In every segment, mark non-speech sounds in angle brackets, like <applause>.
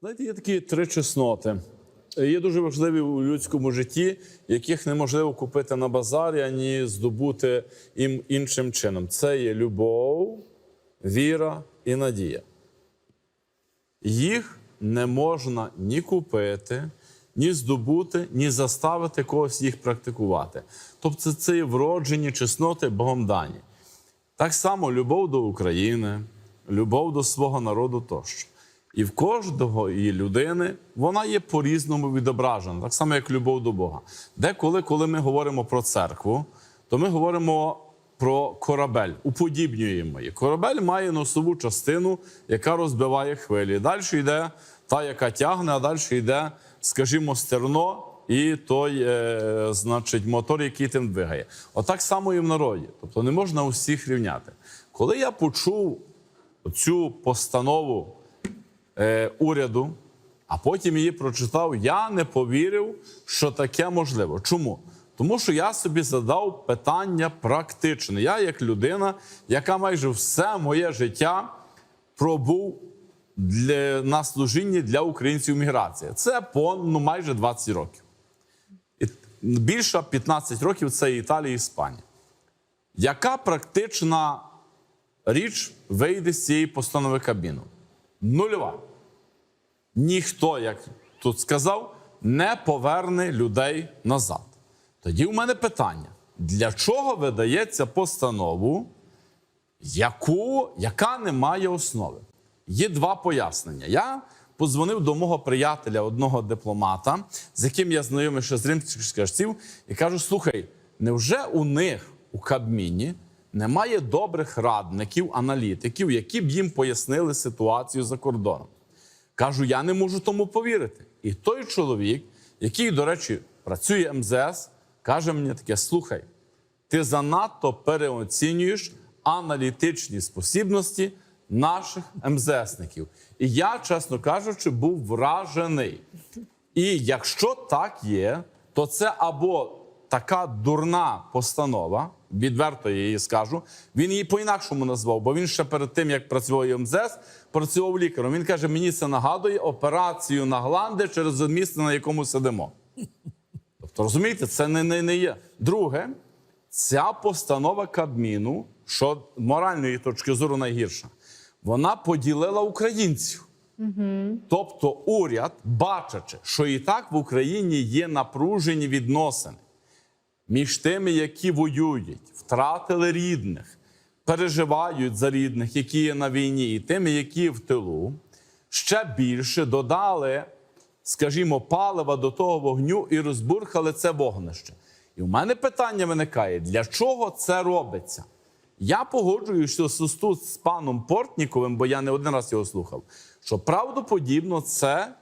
Знаєте, є такі три чесноти. Є дуже важливі у людському житті, яких неможливо купити на базарі, ані здобути їм іншим чином. Це є любов, віра і надія. Їх не можна ні купити, ні здобути, ні заставити когось їх практикувати. Тобто це є вроджені чесноти Богом дані. Так само любов до України, любов до свого народу тощо. І в кожного її людини вона є по-різному відображена, так само, як любов до Бога. Деколи, коли ми говоримо про церкву, то ми говоримо про корабель, уподібнюємо її. Корабель має носову частину, яка розбиває хвилі. Далі йде та, яка тягне, а далі йде, скажімо, стерно і той, е, значить, мотор, який тим двигає. Отак само і в народі. Тобто не можна усіх рівняти. Коли я почув цю постанову е, уряду, а потім її прочитав, я не повірив, що таке можливо. Чому? Тому що я собі задав питання практичне. Я, як людина, яка майже все моє життя пробув для, на служінні для українців міграції. Це по ну, майже 20 років. І більше 15 років це Італія і Іспанія. Яка практична річ вийде з цієї постанови Кабміну? Нульова. Ніхто, як тут сказав, не поверне людей назад. Тоді у мене питання: для чого видається постанову, яку, яка не має основи? Є два пояснення. Я подзвонив до мого приятеля, одного дипломата, з яким я знайомий ще з римських часів, і кажу: слухай, невже у них у Кабміні немає добрих радників, аналітиків, які б їм пояснили ситуацію за кордоном? Кажу, я не можу тому повірити. І той чоловік, який, до речі, працює МЗС, каже мені таке: слухай, ти занадто переоцінюєш аналітичні спосібності наших МЗСників. І я, чесно кажучи, був вражений. І якщо так є, то це або така дурна постанова, відверто я її скажу. Він її по-інакшому назвав, бо він ще перед тим, як працював в МЗС, працював лікарем. Він каже: мені це нагадує операцію на гланди через місце, на якому сидимо. <laughs> Тобто, розумієте, це не, не, не є. Друге, ця постанова Кабміну, що моральної точки зору найгірша, вона поділила українців. Тобто, уряд, бачачи, що і так в Україні є напружені відносини між тими, які воюють, втратили рідних, переживають за рідних, які є на війні, і тими, які в тилу, ще більше додали, скажімо, палива до того вогню і розбурхали це вогнище. І в мене питання виникає: для чого це робиться? Я погоджуюся з паном Портніковим, бо я не один раз його слухав, що правдоподібно це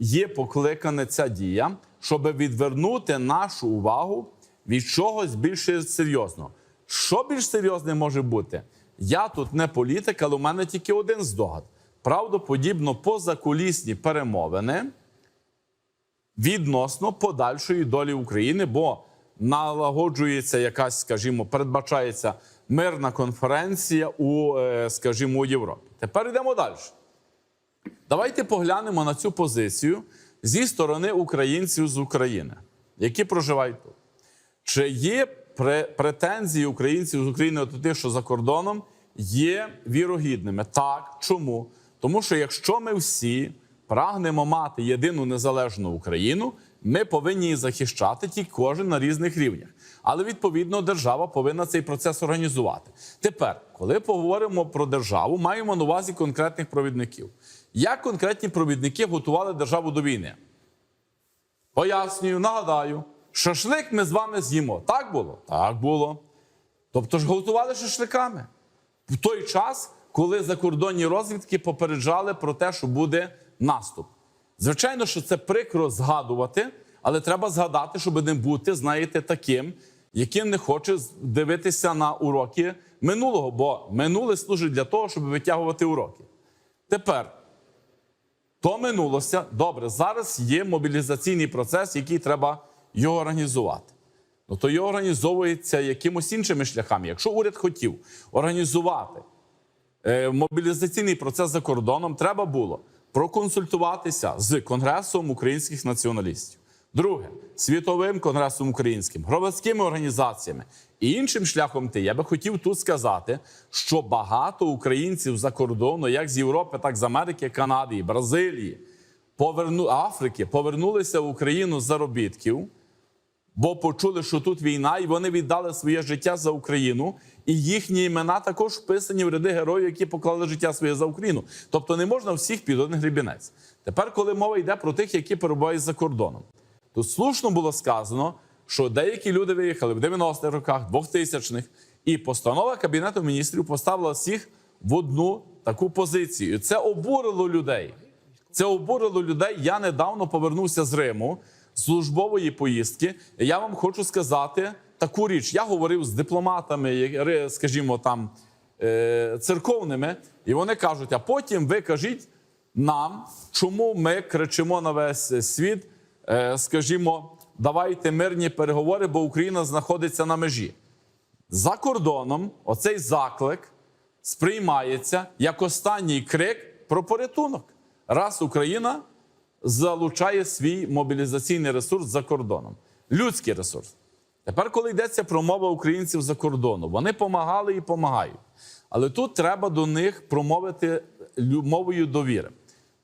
є покликана ця дія, щоб відвернути нашу увагу від чогось більш серйозного. Що більш серйозне може бути? Я тут не політик, але у мене тільки один здогад. Правдоподібно позакулісні перемовини відносно подальшої долі України, бо налагоджується якась, скажімо, передбачається мирна конференція у, е, скажімо, у Європі. Тепер йдемо далі. Давайте поглянемо на цю позицію зі сторони українців з України, які проживають тут. Чи є претензії українців з України до тих, що за кордоном є вірогідними? Так. Чому? Тому що якщо ми всі прагнемо мати єдину незалежну Україну, ми повинні її захищати тільки кожен на різних рівнях. Але відповідно держава повинна цей процес організувати. Тепер, коли поговоримо про державу, маємо на увазі конкретних провідників. Як конкретні провідники готували державу до війни? Пояснюю, нагадаю, шашлик ми з вами з'їмо. Так було? Так було. Тобто ж готували шашликами. В той час, коли закордонні розвідки попереджали про те, що буде наступ. Звичайно, що це прикро згадувати, але треба згадати, щоб не бути, знаєте, таким, яким не хоче дивитися на уроки минулого, бо минуле служить для того, щоб витягувати уроки. Тепер то минулося. Добре, зараз є мобілізаційний процес, який треба його організувати. Ну то його організовується якимось іншими шляхами. Якщо уряд хотів організувати е, мобілізаційний процес за кордоном, треба було проконсультуватися з Конгресом українських націоналістів. Друге, світовим конгресом українським, громадськими організаціями і іншим шляхом ти. Я би хотів тут сказати, що багато українців за кордону, як з Європи, так з Америки, Канади, і Бразилії, поверну Африки, повернулися в Україну з заробітків, бо почули, що тут війна, і вони віддали своє життя за Україну. І їхні імена також вписані в ряди героїв, які поклали життя своє за Україну. Тобто не можна всіх під один грібінець. Тепер, коли мова йде про тих, які перебувають за кордоном, Тут слушно було сказано, що деякі люди виїхали в 90-х роках, 2000-х, і постанова Кабінету міністрів поставила всіх в одну таку позицію. Це обурило людей. Це обурило людей. Я недавно повернувся з Риму з службової поїздки. Я вам хочу сказати таку річ. Я говорив з дипломатами, скажімо, там е, церковними, і вони кажуть: а потім ви кажіть нам, чому ми кричимо на весь світ. Е, скажімо, давайте мирні переговори, бо Україна знаходиться на межі. За кордоном оцей заклик сприймається як останній крик про порятунок, раз Україна залучає свій мобілізаційний ресурс за кордоном, людський ресурс. Тепер, коли йдеться про мову українців за кордону, вони помагали і помагають. Але тут треба до них промовити мовою довіри.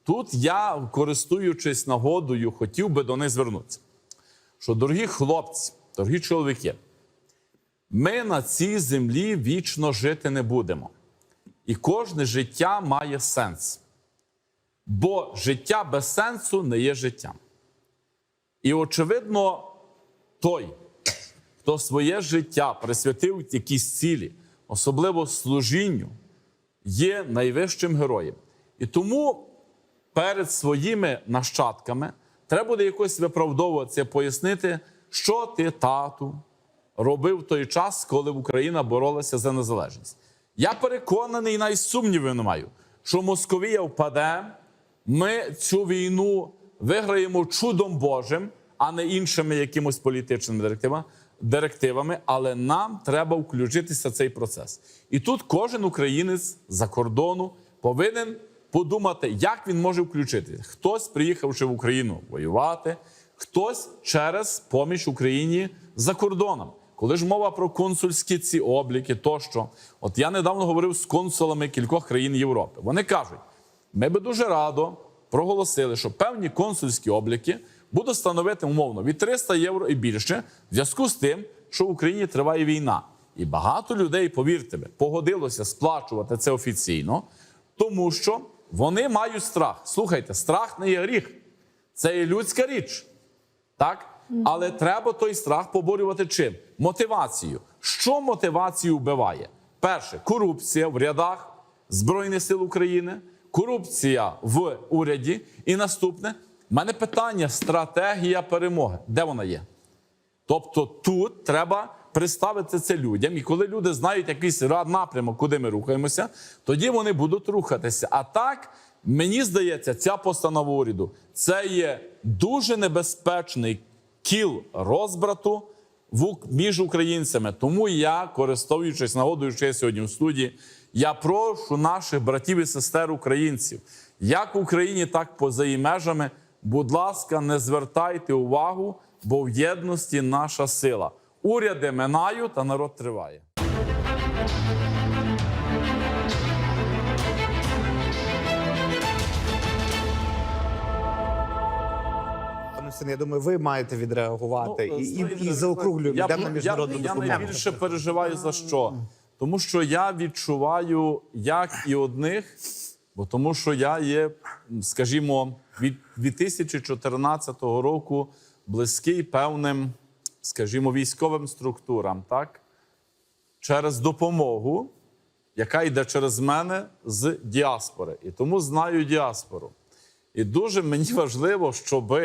Тут я, користуючись нагодою, хотів би до них звернутися. Що, дорогі хлопці, дорогі чоловіки, ми на цій землі вічно жити не будемо. І кожне життя має сенс. Бо життя без сенсу не є життям. І, очевидно, той, хто своє життя присвятив якійсь цілі, особливо служінню, є найвищим героєм. І тому перед своїми нащадками треба буде якось виправдовуватися, пояснити, що ти, тату, робив в той час, коли Україна боролася за незалежність. Я переконаний, навіть сумнівів не маю, що Московія впаде, ми цю війну виграємо чудом Божим, а не іншими якимось політичними директивами. Директивами, але нам треба включитися в цей процес. І тут кожен українець за кордону повинен подумати, як він може включити. Хтось, приїхавши в Україну воювати, хтось через поміч Україні за кордоном. Коли ж мова про консульські ці обліки, тощо, от я недавно говорив з консулами кількох країн Європи. Вони кажуть, ми би дуже радо проголосили, що певні консульські обліки будуть становити умовно від 300 євро і більше в зв'язку з тим, що в Україні триває війна. І багато людей, повірте погодилося сплачувати це офіційно, тому що вони мають страх. Слухайте, страх не є гріх, це є людська річ. Так? Але треба той страх поборювати чим? Мотивацією. Що мотивацію вбиває? Перше корупція в рядах Збройних сил України, корупція в уряді. І наступне в мене питання: стратегія перемоги. Де вона є? Тобто тут треба представити це людям, і коли люди знають якийсь напрямок, куди ми рухаємося, тоді вони будуть рухатися. А так, мені здається, ця постанова уряду це є дуже небезпечний кіл розбрату між українцями. Тому я, користуючись нагодою, що я сьогодні в студії, я прошу наших братів і сестер українців, як в Україні, так поза її межами. Будь ласка, не звертайте увагу, бо в єдності наша сила. Уряди минають, а народ триває. Я думаю, ви маєте відреагувати і, і, і заокруглюємо, Я, йдемо на я, міжнародну я допомогу. найбільше переживаю за що? Тому що я відчуваю як і одних, бо тому що я є, скажімо, від 2014 року близький певним, скажімо, військовим структурам, так? Через допомогу, яка йде через мене з діаспори. І тому знаю діаспору. І дуже мені важливо, щоб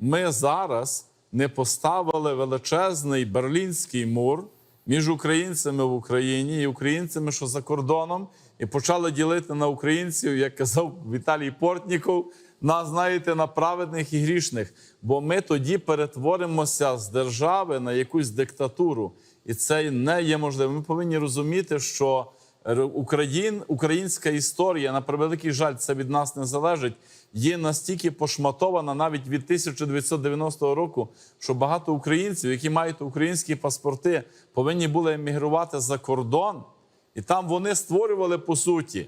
ми зараз не поставили величезний берлінський мур між українцями в Україні і українцями, що за кордоном, і почали ділити на українців, як казав Віталій Портніков, на знаєте, на праведних і грішних. Бо ми тоді перетворимося з держави на якусь диктатуру, і це не є можливо. Ми повинні розуміти, що р- Україн, українська історія, на превеликий жаль, це від нас не залежить, є настільки пошматована навіть від 1990 року, що багато українців, які мають українські паспорти, повинні були емігрувати за кордон, і там вони створювали по суті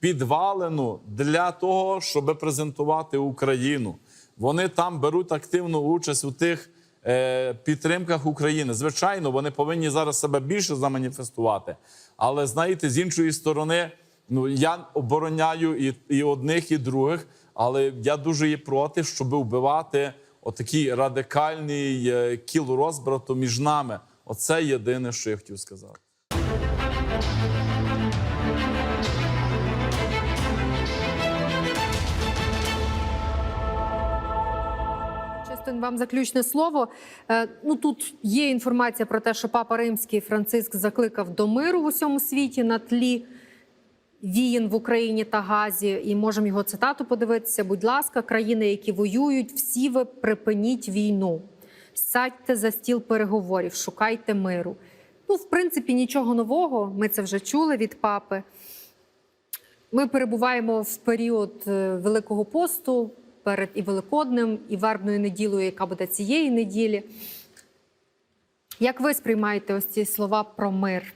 підвалину для того, щоб презентувати Україну. Вони там беруть активну участь у тих е, підтримках України. Звичайно, вони повинні зараз себе більше заманіфестувати. Але знаєте, з іншої сторони, ну я обороняю і, і одних, і других, але я дуже є проти, щоб вбивати отакий радикальний е, кіл розбрату між нами. Оце єдине, що я хотів сказати. Чистин, вам заключне слово. Е, Ну тут є інформація про те, що Папа Римський Франциск закликав до миру в усьому світі на тлі війн в Україні та Газі. І можемо його цитату подивитися. Будь ласка, країни, які воюють, всі ви припиніть війну, сядьте за стіл переговорів, шукайте миру. Ну, в принципі, нічого нового. Ми це вже чули від папи. Ми перебуваємо в період е, Великого посту перед і Великоднем, і вербною неділею, яка буде цієї неділі. Як ви сприймаєте ось ці слова про мир?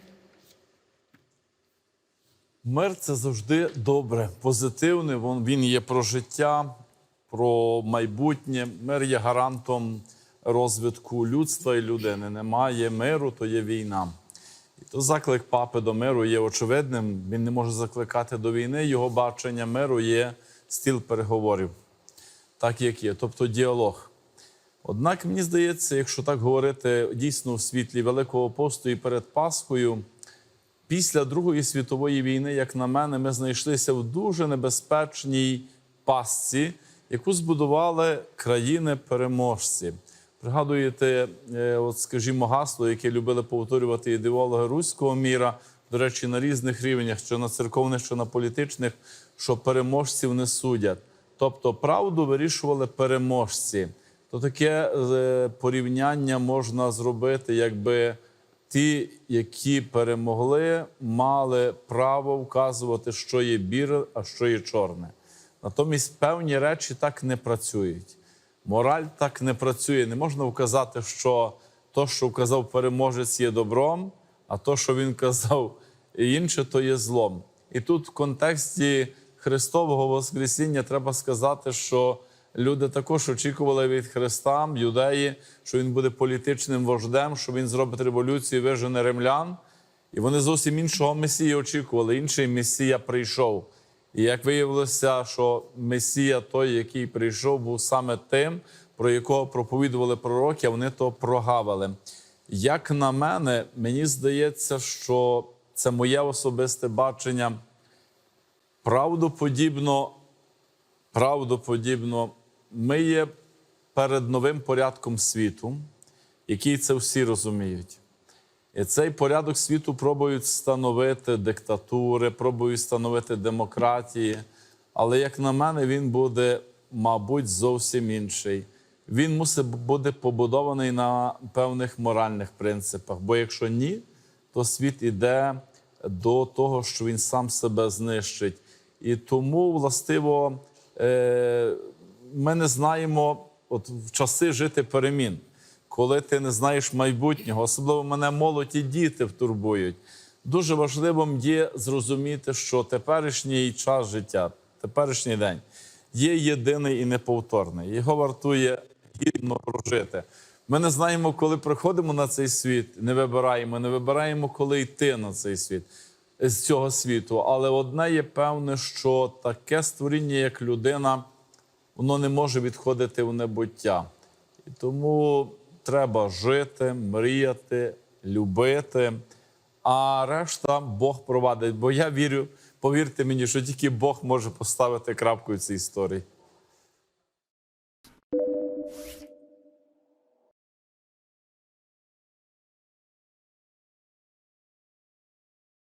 Мир це завжди добре, позитивне. Він є про життя, про майбутнє. Мир є гарантом розвитку людства і людини. Немає миру, то є війна. І то заклик папи до миру є очевидним. Він не може закликати до війни. Його бачення миру є стіл переговорів, так як є, тобто діалог. Однак мені здається, якщо так говорити дійсно в світлі Великого посту і перед Пасхою, після Другої світової війни, як на мене, ми знайшлися в дуже небезпечній пастці, яку збудували країни-переможці. Пригадуєте, е, от, скажімо, гасло, яке любили повторювати ідеологи руського міра, до речі, на різних рівнях, що на церковних, що на політичних, що переможців не судять. Тобто правду вирішували переможці. То таке е, порівняння можна зробити, якби ті, які перемогли, мали право вказувати, що є біле, а що є чорне. Натомість певні речі так не працюють. Мораль так не працює. Не можна вказати, що то, що вказав переможець, є добром, а то, що він <laughs> казав інше, то є злом. І тут в контексті Христового Воскресіння треба сказати, що люди також очікували від Христа, юдеї, що він буде політичним вождем, що він зробить революцію, вижене римлян. І вони зовсім іншого Месії очікували. Інший Месія прийшов. І як виявилося, що Месія, той, який прийшов, був саме тим, про якого проповідували пророки, а вони то прогавили. Як на мене, мені здається, що це моє особисте бачення. Правдоподібно, правдоподібно, ми є перед новим порядком світу, який це всі розуміють. І цей порядок світу пробують встановити диктатури, пробують встановити демократії. Але, як на мене, він буде, мабуть, зовсім інший. Він мусить бути побудований на певних моральних принципах. Бо якщо ні, то світ іде до того, що він сам себе знищить. І тому, властиво, е, ми не знаємо от в часи жити перемін коли ти не знаєш майбутнього, особливо мене молодь і діти втурбують. Дуже важливим є зрозуміти, що теперішній час життя, теперішній день є єдиний і неповторний. Його вартує гідно прожити. Ми не знаємо, коли приходимо на цей світ, не вибираємо, не вибираємо, коли йти на цей світ з цього світу. Але одне є певне, що таке створіння, як людина, воно не може відходити в небуття. І тому треба жити, мріяти, любити. А решта Бог провадить. Бо я вірю, повірте мені, що тільки Бог може поставити крапку в цій історії.